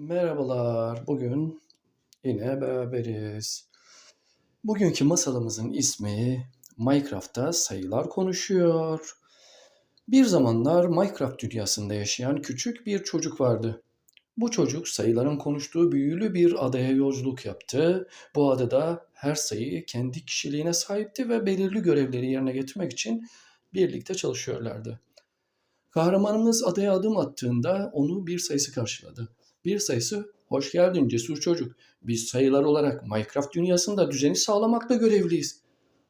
Merhabalar. Bugün yine beraberiz. Bugünkü masalımızın ismi Minecraft'ta sayılar konuşuyor. Bir zamanlar Minecraft dünyasında yaşayan küçük bir çocuk vardı. Bu çocuk sayıların konuştuğu büyülü bir adaya yolculuk yaptı. Bu adada her sayı kendi kişiliğine sahipti ve belirli görevleri yerine getirmek için birlikte çalışıyorlardı. Kahramanımız adaya adım attığında onu bir sayısı karşıladı. Bir sayısı, hoş geldin cesur çocuk. Biz sayılar olarak Minecraft dünyasında düzeni sağlamakla görevliyiz.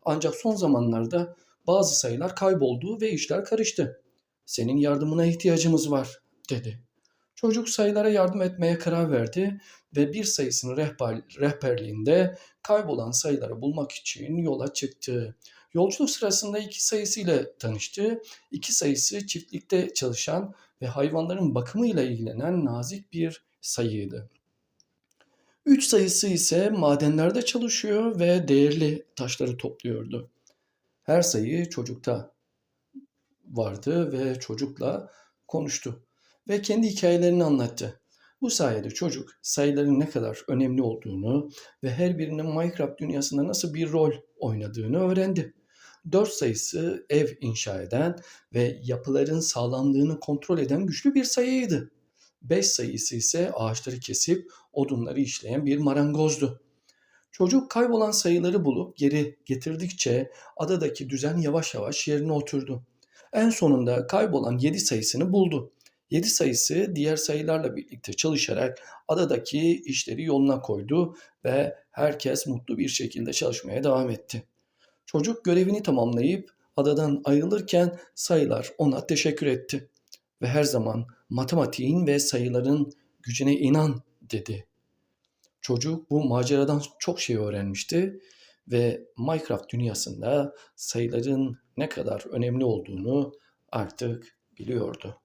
Ancak son zamanlarda bazı sayılar kayboldu ve işler karıştı. Senin yardımına ihtiyacımız var, dedi. Çocuk sayılara yardım etmeye karar verdi ve bir sayısının rehber, rehberliğinde kaybolan sayıları bulmak için yola çıktı. Yolculuk sırasında iki sayısıyla tanıştı. İki sayısı çiftlikte çalışan ve hayvanların bakımıyla ilgilenen nazik bir sayıydı. Üç sayısı ise madenlerde çalışıyor ve değerli taşları topluyordu. Her sayı çocukta vardı ve çocukla konuştu ve kendi hikayelerini anlattı. Bu sayede çocuk sayıların ne kadar önemli olduğunu ve her birinin Minecraft dünyasında nasıl bir rol oynadığını öğrendi. 4 sayısı ev inşa eden ve yapıların sağlamlığını kontrol eden güçlü bir sayıydı. 5 sayısı ise ağaçları kesip odunları işleyen bir marangozdu. Çocuk kaybolan sayıları bulup geri getirdikçe adadaki düzen yavaş yavaş yerine oturdu. En sonunda kaybolan 7 sayısını buldu. 7 sayısı diğer sayılarla birlikte çalışarak adadaki işleri yoluna koydu ve herkes mutlu bir şekilde çalışmaya devam etti. Çocuk görevini tamamlayıp adadan ayrılırken sayılar ona teşekkür etti ve her zaman matematiğin ve sayıların gücüne inan dedi. Çocuk bu maceradan çok şey öğrenmişti ve Minecraft dünyasında sayıların ne kadar önemli olduğunu artık biliyordu.